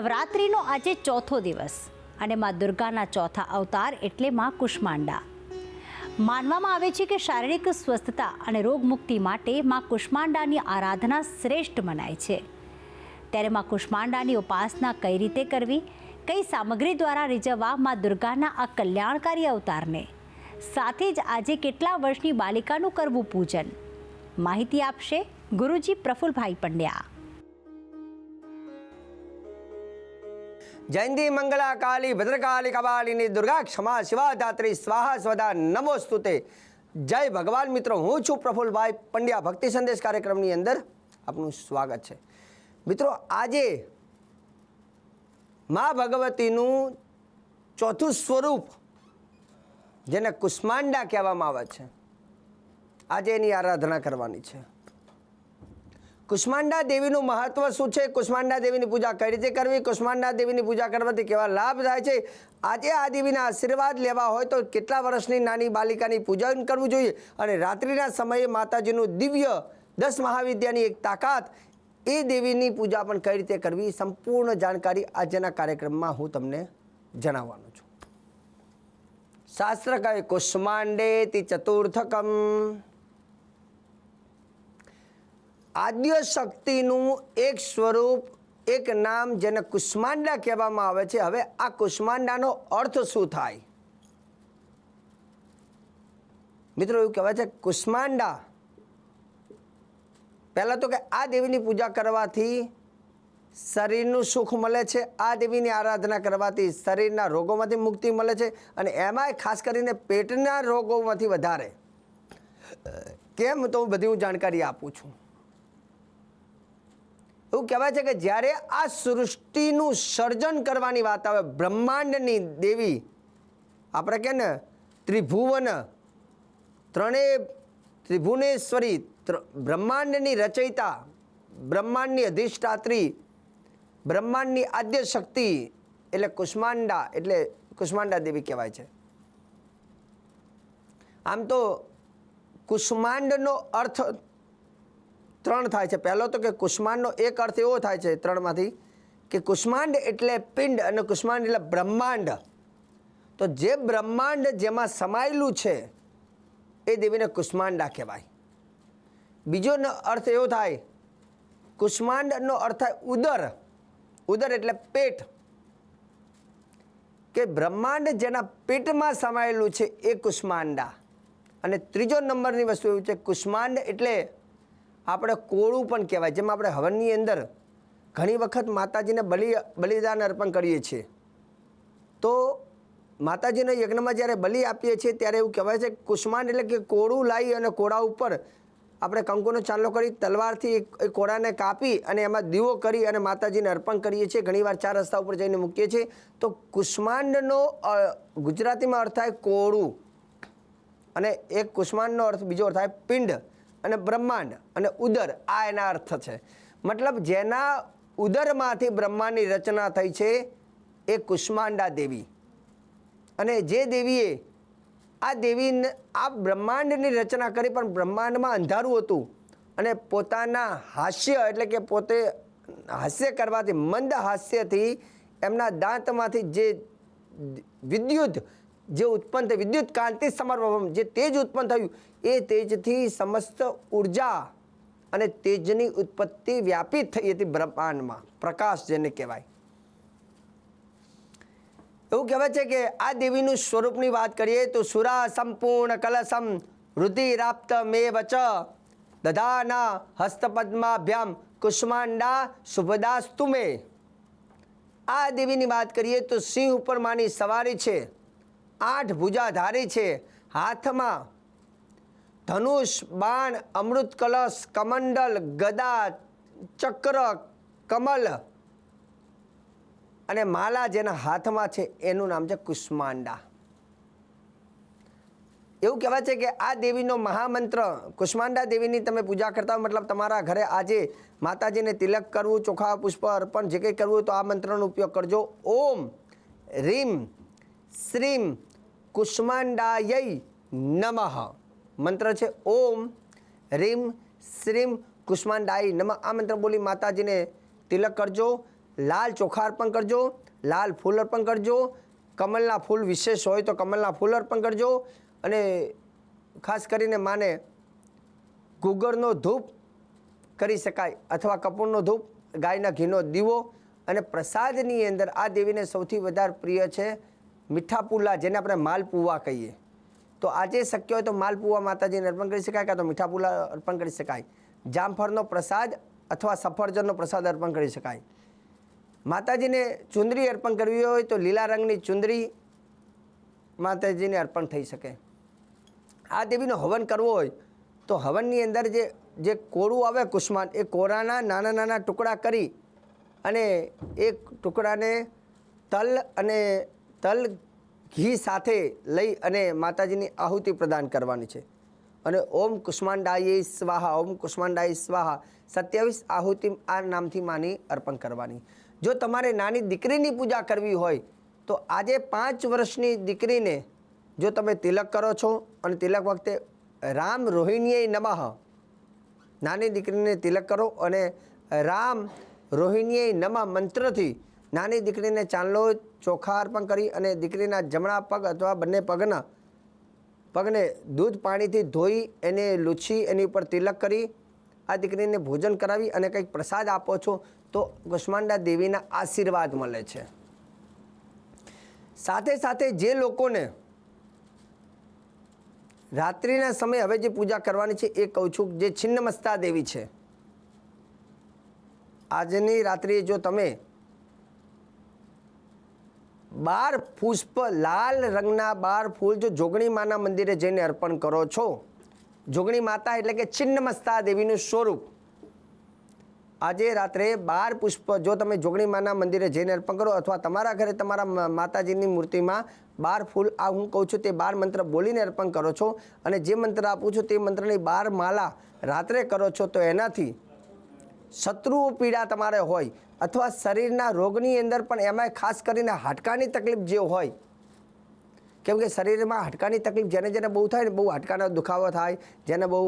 નવરાત્રિનો આજે ચોથો દિવસ અને મા દુર્ગાના ચોથા અવતાર એટલે મા કુષ્માંડા. માનવામાં આવે છે કે શારીરિક સ્વસ્થતા અને રોગમુક્તિ માટે મા કુષ્માંડાની આરાધના શ્રેષ્ઠ મનાય છે. ત્યારે મા કુષ્માંડાની ઉપાસના કઈ રીતે કરવી, કઈ સામગ્રી દ્વારા રીઝવવા મા દુર્ગાના આ કલ્યાણકારી અવતારને? સાથે જ આજે કેટલા વર્ષની બાલિકાનું કરવું પૂજન? માહિતી આપશે ગુરુજી પ્રફુલભાઈ પંડ્યા. જયંતી મંગળા કાલી ભદ્રકાલી કબાળીની દુર્ગા, ક્ષમા શિવાધાત્રી સ્વાહા, સ્વદા નમોસ્તુતે જય ભગવાન મિત્રો, હું છું પ્રફુલભાઈ પંડ્યા. ભક્તિ સંદેશ કાર્યક્રમની અંદર આપનું સ્વાગત છે. મિત્રો, આજે મા ભગવતીનું ચોથું સ્વરૂપ, જેને કુષ્માંડા કહેવામાં આવે છે, આજે એની આરાધના કરવાની છે. કુષ્માંડા દેવીનું મહત્વ શું છે? કુષ્માંડા દેવીની પૂજા કઈ રીતે કરવી? કુષ્માંડા દેવીની પૂજા કરવાથી કેવા લાભ થાય છે? આજે આ દેવીના આશીર્વાદ લેવા હોય તો કેટલા વર્ષની નાની બાલિકાની પૂજન કરવું જોઈએ? અને રાત્રિના સમયે માતાજીનું દિવ્ય દસ મહાવિદ્યાની એક તાકાત એ દેવીની પૂજા પણ કઈ રીતે કરવી? સંપૂર્ણ જાણકારી આજના કાર્યક્રમમાં હું તમને જણાવવાનો છું. શાસ્ત્ર કહે કુષ્માંડે તિ ચતુર્થકમ. આદ્ય શક્તિનું એક સ્વરૂપ, એક નામ જેને કુષ્માંડા કહેવામાં આવે છે. હવે આ કુષ્માંડાનો અર્થ શું થાય? મિત્રો, એવું કહેવાય છે, કુષ્માંડા. પહેલાં તો કે આ દેવીની પૂજા કરવાથી શરીરનું સુખ મળે છે. આ દેવીની આરાધના કરવાથી શરીરના રોગોમાંથી મુક્તિ મળે છે અને એમાંય ખાસ કરીને પેટના રોગોમાંથી વધારે. કેમ તો હું બધી હું જાણકારી આપું છું. એવું કહેવાય છે કે જ્યારે આ સૃષ્ટિનું સર્જન કરવાની વાત આવે, બ્રહ્માંડની દેવી, આપણે કે ને, ત્રિભુવન ત્રણેય ત્રિભુવનેશ્વરી, ત્ર- બ્રહ્માંડની રચયિતા, બ્રહ્માંડની અધિષ્ઠાત્રી, બ્રહ્માંડની આદ્ય શક્તિ, એટલે કુષ્માંડા એટલે કુષ્માંડા દેવી કહેવાય છે. આમ તો કુષ્માંડનો અર્થ ત્રણ થાય છે. પહેલો તો કે કુષ્માંડનો એક અર્થ એવો થાય છે ત્રણમાંથી કે કુષ્માંડ એટલે પિંડ અને કુષ્માંડ એટલે બ્રહ્માંડ. તો જે બ્રહ્માંડ જેમાં સમાયેલું છે, એ દેવીને કુષ્માંડા કહેવાય. બીજો અર્થ એવો થાય, કુષ્માંડનો અર્થ થાય ઉદર. ઉદર એટલે પેટ. કે બ્રહ્માંડ જેના પેટમાં સમાયેલું છે એ કુષ્માંડા. અને ત્રીજો નંબરની વસ્તુ એવું છે, કુષ્માંડ એટલે આપણે કોળું પણ કહેવાય, જેમાં આપણે હવનની અંદર ઘણી વખત માતાજીને બલિ, બલિદાન અર્પણ કરીએ છીએ. તો માતાજીના યજ્ઞમાં જ્યારે બલિ આપીએ છીએ, ત્યારે એવું કહેવાય છે કુષ્માંડ એટલે કે કોળું લાવી અને કોળા ઉપર આપણે કંકુનો ચાંદલો કરી તલવારથી એ કોળાને કાપી અને એમાં દીવો કરી અને માતાજીને અર્પણ કરીએ છીએ. ઘણીવાર ચાર રસ્તા ઉપર જઈને મૂકીએ છીએ. તો કુષ્માંડનો ગુજરાતીમાં અર્થ થાય કોળું. અને એક કુષ્માંડનો અર્થ બીજો અર્થ થાય પિંડ. અને બ્રહ્માંડ અને ઉદર, આ એના અર્થ છે. મતલબ જેના ઉદરમાંથી બ્રહ્માંડની રચના થઈ છે, એ કુષ્માંડા દેવી. અને જે દેવીએ આ દેવી આ બ્રહ્માંડની રચના કરી, પણ બ્રહ્માંડમાં અંધારું હતું અને પોતાના હાસ્ય, એટલે કે પોતે હાસ્ય કરવાથી, મંદ હાસ્યથી એમના દાંતમાંથી જે વિદ્યુત જે ઉત્પન્ન થઈ વિદ્યુત કાંતિ સમર્પમ જે તેજ ઉત્પન્ન થયું, એ તેજથી સમસ્ત ઊર્જા અને તેજની ઉત્પત્તિ વ્યાપિત થઈ હતી બ્રહ્માંડમાં, પ્રકાશ જેને કહેવાય. એવું કહેવાય છે કે આ દેવીનું સ્વરૂપની વાત કરીએ તો સુરા સંપૂર્ણ કલશમ રુધિરાપ્ત મે વચ દધાના હસ્તપદ્માભ્યામ, કુષ્માંડા શુભદાસ તુમે આ દેવીની વાત કરીએ તો સિંહ ઉપર માની સવારી છે. આઠ ભુજાધારી છે. હાથમાં ધનુષ, બાણ, અમૃત કલશ, કમંડલ, ગદા, ચક્ર, કમલ અને માલા જેના હાથમાં છે એનું નામ છે કુષ્માંડા. એવું કહેવાય છે કે આ દેવીનો મહામંત્ર, કુષ્માંડા દેવીની તમે પૂજા કરતા હો, મતલબ તમારા ઘરે આજે માતાજીને તિલક કરવું, ચોખા, પુષ્પ અર્પણ, જે કંઈ કરવું તો આ મંત્રનો ઉપયોગ કરજો. ઓમ, રીમ, શ્રીમ કુષ્માંડાય નમઃ મંત્ર છે ઓમ રીમ શ્રીમ કુષ્માંડાય નમઃ આ મંત્ર બોલી માતાજીને તિલક કરજો લાલ ચોખા અર્પણ કરજો લાલ ફૂલ અર્પણ કરજો કમલના ફૂલ વિશેષ હોય તો કમલના ફૂલ અર્પણ કરજો અને ખાસ કરીને માને ગુગળનો ધૂપ કરી શકાય અથવા કપૂરનો ધૂપ, ગાયના ઘીનો દીવો અને પ્રસાદની અંદર આ દેવીને સૌથી વધારે પ્રિય છે મીઠા પુલા જેને આપણે માલપુવા કહીએ. તો આજે શક્ય હોય તો માલપુવા માતાજીને અર્પણ કરી શકાય કાં તો મીઠા પુલા અર્પણ કરી શકાય. જામફળનો પ્રસાદ અથવા સફરજનનો પ્રસાદ અર્પણ કરી શકાય. માતાજીને ચુંદરી અર્પણ કરવી હોય તો લીલા રંગની ચુંદરી માતાજીને અર્પણ થઈ શકે. આ દેવીનો હવન કરવો હોય તો હવનની અંદર જે જે કોળું આવે કુષ્માંડ એ કોરાના નાના નાના ટુકડા કરી અને એ ટુકડાને તલ અને તલ ઘી સાથે લઈ અને માતાજીની આહુતિ પ્રદાન કરવાની છે. અને ઓમ કુષ્માંડાય સ્વાહા, ઓમ કુષ્માંડાય સ્વાહા, સત્યાવીસ આહુતિ આ નામથી માની અર્પણ કરવાની. જો તમારે નાની દીકરીની પૂજા કરવી હોય, તો આજે પાંચ વર્ષની દીકરીને જો તમે તિલક કરો છો અને તિલક વખતે રામ રોહિણીએ નમઃ, નાની દીકરીને તિલક કરો અને રામ રોહિણીય નમઃ મંત્રથી નાની દીકરીને ચાંદલો ચોખા અર્પણ કરી અને દીકરીના જમણા પગ અથવા બંને પગના પગને દૂધ પાણીથી ધોઈ એને લૂછી એની ઉપર તિલક કરી, આ દીકરીને ભોજન કરાવી અને કંઈક પ્રસાદ આપો છો તો કુષ્માંડા દેવીના આશીર્વાદ મળે છે. સાથે સાથે જે લોકોને રાત્રિના સમયે હવે જે પૂજા કરવાની છે એ કહું છું જે છિન્નમસ્તા દેવી છે. આજની રાત્રિએ જો તમે બાર પુષ્પ લાલ રંગના બાર ફૂલ જો જોગણી માના મંદિરે જઈને અર્પણ કરો છો. જોગણી માતા એટલે કે છિન્નમસ્તા દેવીનું સ્વરૂપ. આજે રાત્રે બાર પુષ્પ જો તમે જોગણી માના મંદિરે જઈને અર્પણ કરો અથવા તમારા ઘરે તમારા માતાજીની મૂર્તિમાં બાર ફૂલ, આ હું કહું છું તે બાર મંત્ર બોલીને અર્પણ કરો છો અને જે મંત્ર આપું છું તે મંત્રની બાર માલા રાત્રે કરો છો તો એનાથી શત્રુઓ પીડા તમારે હોય અથવા શરીરના રોગની અંદર પણ એમાંય ખાસ કરીને હાડકાની તકલીફ જે હોય, કેમ કે શરીરમાં હાડકાની તકલીફ જેને જેને બહુ થાય ને બહુ હાડકાનો દુખાવો થાય, જેને બહુ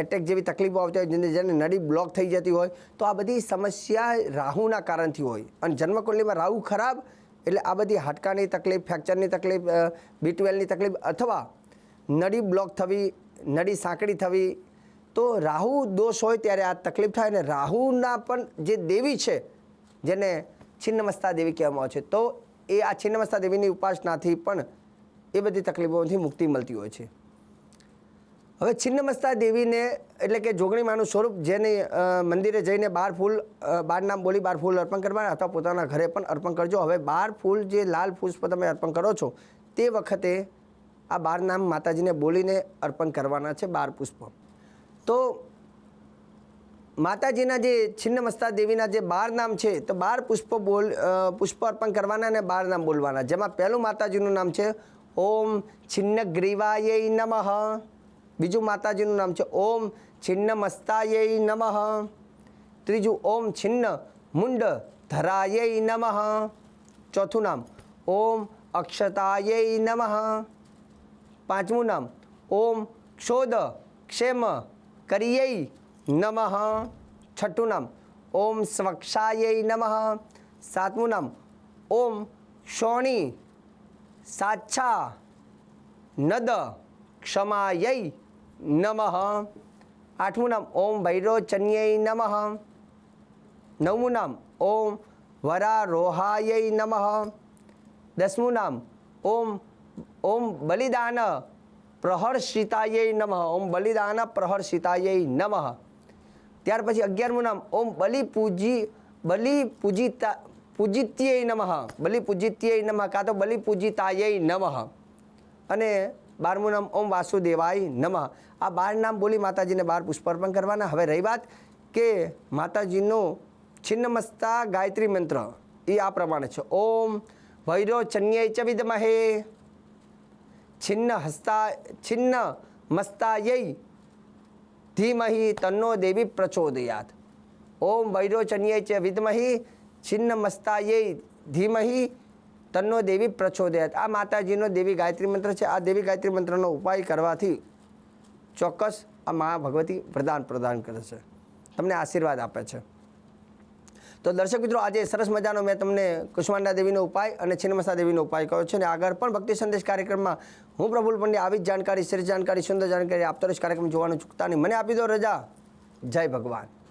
એટેક જેવી તકલીફો આવતી હોય, જેને જેને નડી બ્લોક થઈ જતી હોય, તો આ બધી સમસ્યા રાહુના કારણથી હોય. અને જન્મકુંડલીમાં રાહુ ખરાબ એટલે આ બધી હાડકાની તકલીફ, ફ્રેક્ચરની તકલીફ બી ટ્વેલ્વની તકલીફ અથવા નડી બ્લોક થવી, નળી સાંકડી થવી તો રાહુ દોષ હોય ત્યારે આ તકલીફ થાય અને રાહુના પણ જે દેવી છે, જેને છિન્નમસ્તા દેવી કહેવામાં આવે છે, તો એ આ છિન્નમસ્તા દેવીની ઉપાસનાથી પણ એ બધી તકલીફોથી મુક્તિ મળતી હોય છે. હવે છિન્નમસ્તા દેવીને એટલે કે જોગણીમાનું સ્વરૂપ જેને મંદિરે જઈને બાર ફૂલ બાર નામ બોલી બાર ફૂલ અર્પણ કરવાના અથવા પોતાના ઘરે પણ અર્પણ કરજો. હવે બાર ફૂલ જે લાલ પુષ્પ તમે અર્પણ કરો છો, તે વખતે આ બાર નામ માતાજીને બોલીને અર્પણ કરવાના છે બાર પુષ્પ. તો માતાજીના જે છિન્નમસ્તા દેવીના જે બાર નામ છે, તો બાર પુષ્પ બોલ પુષ્પ અર્પણ કરવાના અને બાર નામ બોલવાના. જેમાં પહેલું માતાજીનું નામ છે, ઓમ છિન્ન ગ્રીવાય નમઃ. બીજું માતાજીનું નામ છે, ઓમ છિન્નમસ્તાય નમઃ. ત્રીજું, ઓમ છિન્ન મુંડ ધરાય નમઃ. ચોથું નામ, ઓમ અક્ષતાય નમઃ. પાંચમું નામ, ઓમ ક્ષોદ ક્ષેમ કરીયೈ નમઃ. છઠ્ઠું નામ, ઓમ સ્વક્ષાય નમઃ. સાતમું નામ, ઓમ ક્ષોણી સાચ્છા નદ ક્ષમાય નમઃ. આઠમું નામ, ઓમ ભૈરોચન્યય નમઃ. નવમું નામ, ઓમ વરારોહાય નમઃ. દસમું નામ, ઓમ ઓમ બલિદાન પ્રહર્ષિતાય નમઃ. ઓમ બલિદાન પ્રહર્ષિતાય નમઃ. ત્યાર પછી અગિયારમું નામ, ઓમ બલિ પૂજી બલિ પૂજિતા પૂજિત્યય નમઃ. બલિ પૂજિત્યય નમઃ કાં તો બલિ પૂજિતાય નમઃ. અને બારમું નામ, ઓમ વાસુદેવાય નમઃ. આ બાર નામ બોલી માતાજીને બાર પુષ્પ અર્પણ કરવાના. હવે રહી વાત કે માતાજીનો છિન્નમસ્તા ગાયત્રી મંત્ર. એ આ પ્રમાણે છે. ઓમ ભૈરો ચન્યય ચ વિદમહે. છિન્ન હસ્તા, છિન્ન મસ્તાયૈ ધીમહિ તન્નો દેવી પ્રચોદયાત. ઓમ વૈરોચન્યય ચ વિદ્મહિ છિન્ન મસ્તાય ધીમહિ તન્નો દેવી પ્રચોદયાત. આ માતાજીનો દેવી ગાયત્રી મંત્ર છે. આ દેવી ગાયત્રી મંત્રનો ઉપાય કરવાથી ચોક્કસ આ મહા ભગવતી પ્રદાન પ્રદાન કરે છે. તમને આશીર્વાદ આપે છે. તો દર્શક મિત્રો, આજે સરસ મજાનો મેં તમને કુષ્માંડા દેવીનો ઉપાય અને છીનમસા દેવીનો ઉપાય કહ્યો છે. અને આગળ પણ ભક્તિ સંદેશ કાર્યક્રમમાં હું પ્રફુલ પંડ્યા, આવી જ જાણકારી શ્રેષ્ઠ જાણકારી, સુંદર જાણકારી આપતો રહીશ. કાર્યક્રમ જોવાનું ચૂકતા નહીં. મને આપી દો રજા. જય ભગવાન.